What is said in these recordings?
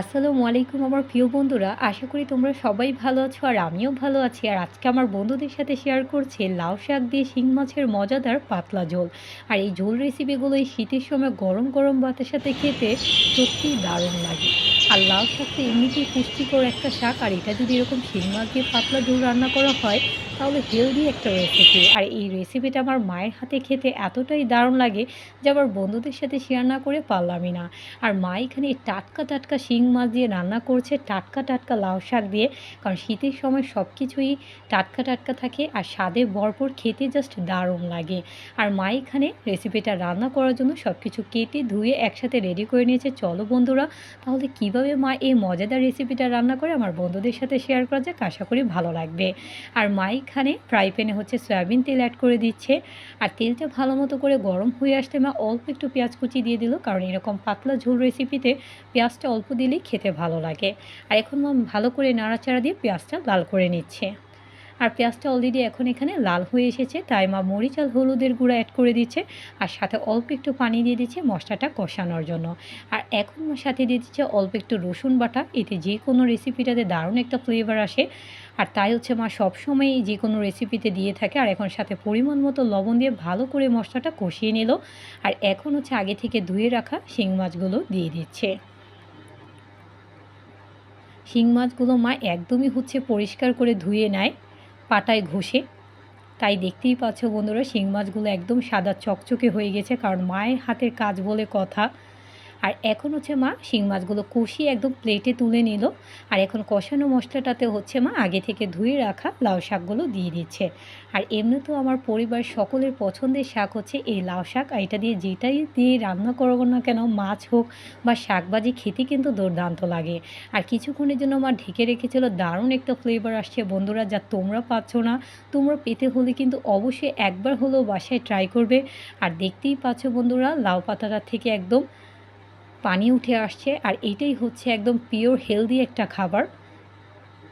আসসালামু আলাইকুম আমার প্রিয় বন্ধুরা, আশা করি তোমরা সবাই ভালো আছো আর আমিও ভালো আছি। আর আজকে আমার বন্ধুদের সাথে শেয়ার করছে লাউ শাক দিয়ে শিং মাছের মজাদার পাতলা ঝোল। আর এই ঝোল রেসিপিগুলো এই শীতের সময় গরম গরম ভাতের সাথে খেতে সত্যিই দারুণ লাগে। আর লাউ শাক তো এমনিতেই পুষ্টিকর একটা শাক, আর এটা যদি এরকম শিং মাছ দিয়ে পাতলা ঝোল রান্না করা হয়, তাহলে হেলদি একটা রেসিপি আর এই রেসিপিটা আমার মায়ের হাতে খেতে এতটাই দারুণ লাগে যে আবার বন্ধুদের সাথে শেয়ার না করে পারলামই না। আর মা এখানে টাটকা টাটকা শিং মাছ দিয়ে রান্না করছে, টাটকা টাটকা লাউ শাক দিয়ে। কারণ শীতের সময় সব কিছুই টাটকা টাটকা থাকে, আর স্বাদে ভরপুর খেতে জাস্ট দারুণ লাগে। আর মা এখানে রেসিপিটা রান্না করার জন্য সব কিছু কেটে ধুয়ে একসাথে রেডি করে নিয়েছে। চলো বন্ধুরা, তাহলে কীভাবে মা এই মজাদার রেসিপিটা রান্না করে আমার বন্ধুদের সাথে শেয়ার করা যাক, আশা করি ভালো লাগবে। আর মা এখানে ফ্রাই প্যানে হচ্ছে সয়াবিন তেল অ্যাড করে দিচ্ছে। আর তেলটা ভালো মতো করে গরম হয়ে আসতে মা অল্প একটু পেঁয়াজ কুচি দিয়ে দিল, কারণ এরকম পাতলা ঝোল রেসিপিতে পেঁয়াজটা অল্প দিলেই খেতে ভালো লাগে। আর এখন মা ভালো করে নাড়াচাড়া দিয়ে পেঁয়াজটা লাল করে নিচ্ছে। আর পেঁয়াজটা অলরেডি এখন এখানে লাল হয়ে এসেছে, তাই মা মরিচ আর হলুদের গুঁড়া অ্যাড করে দিচ্ছে আর সাথে অল্প একটু পানি দিয়ে দিচ্ছে মশলাটা কষানোর জন্য। আর এখন সাথে দিয়ে দিচ্ছে অল্প একটু রসুন বাটা, এতে যে কোনো রেসিপিটাতে দারুণ একটা ফ্লেভার আসে। আর তাই হচ্ছে মা সবসময়ই যে কোনো রেসিপিতে দিয়ে থাকে আর এখন সাথে পরিমাণ মতো লবণ দিয়ে ভালো করে মশলাটা কষিয়ে নিল। আর এখন হচ্ছে আগে থেকে ধুয়ে রাখা শিং মাছগুলো দিয়ে দিচ্ছে। শিং মাছগুলো মা একদমই হচ্ছে পরিষ্কার করে ধুয়ে নেয়। পাটায় ঘষে। তাই দেখতেই পাচ্ছ বন্ধুরা, শিং মাছগুলো একদম সাদা চকচকে হয়ে গেছে, কারণ মায়ের হাতের কাজ বলে কথা। আর এখন হচ্ছে মা শিং মাছগুলো কষিয়ে একদম প্লেটে তুলে নিল। আর এখন কষানো মশলাটাতে হচ্ছে মা আগে থেকে ধুয়ে রাখা লাউ শাকগুলো দিয়ে দিচ্ছে। আর এমনি তো আমার পরিবার সকলের পছন্দের শাক হচ্ছে এই লাউ শাক। আর এটা দিয়ে যেটাই দিয়ে রান্না করব না কেন, মাছ হোক বা শাকবাজি খেতে কিন্তু দুর্দান্ত লাগে। আর কিছুক্ষণের জন্য মা ঢেকে রেখেছিল, দারুণ একটা ফ্লেভার আসছে। বন্ধুরা, যা তোমরা পাচ্ছ না, তোমরা পেতে হলে কিন্তু অবশ্যই একবার হলেও বাসায় ট্রাই করবে। আর দেখতেই পাচ্ছ বন্ধুরা, লাউ পাতাটা থেকে একদম পানি উঠে আসছে আর এটাই হচ্ছে একদম পিওর হেলদি একটা খাবার,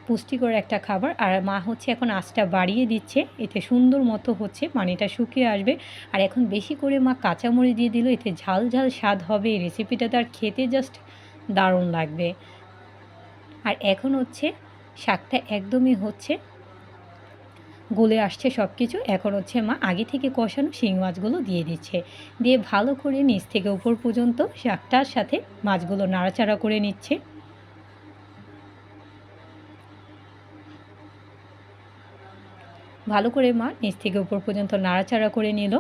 পুষ্টিকর একটা খাবার। আর মা হচ্ছে এখন আঁচটা বাড়িয়ে দিচ্ছে, এতে সুন্দর মতো হচ্ছে পানিটা শুকিয়ে আসবে। আর এখন বেশি করে মা কাঁচামরিচ দিয়ে দিল, এতে ঝাল ঝাল স্বাদ হবে। এই রেসিপিটা তার খেতে জাস্ট দারুণ লাগবে। আর এখন হচ্ছে শাকটা একদমই হচ্ছে গলে আসছে সব কিছু এখন হচ্ছে মা আগে থেকে কষানো শিং মাছগুলো দিয়ে দিচ্ছে। দিয়ে ভালো করে নিচ থেকে উপর পর্যন্ত শাকটার সাথে মাছগুলো নাড়াচাড়া করে নিচ্ছে। ভালো করে মা নিচ থেকে উপর পর্যন্ত নাড়াচাড়া করে নিল।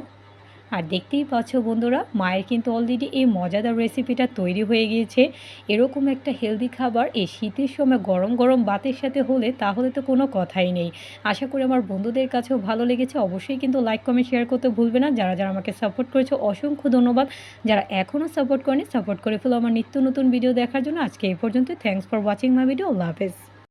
আর দেখতেই পাচ্ছ বন্ধুরা, মায়ের কিন্তু অলরেডি এই মজাদার রেসিপিটা তৈরি হয়ে গিয়েছে। এরকম একটা হেলদি খাবার এই শীতের সময় গরম গরম বাতের সাথে হলে তাহলে তো কোনো কথাই নেই। আশা করি আমার বন্ধুদের কাছেও ভালো লেগেছে। অবশ্যই কিন্তু লাইক কমেন্ট শেয়ার করতে ভুলবে না। যারা যারা আমাকে সাপোর্ট করেছে, অসংখ্য ধন্যবাদ। যারা এখনও সাপোর্ট করেনি সাপোর্ট করে ফেলো আমার নিত্য নতুন ভিডিও দেখার জন্য। আজকে এই পর্যন্ত thanks for watching my video আল্লাহ হাফেজ।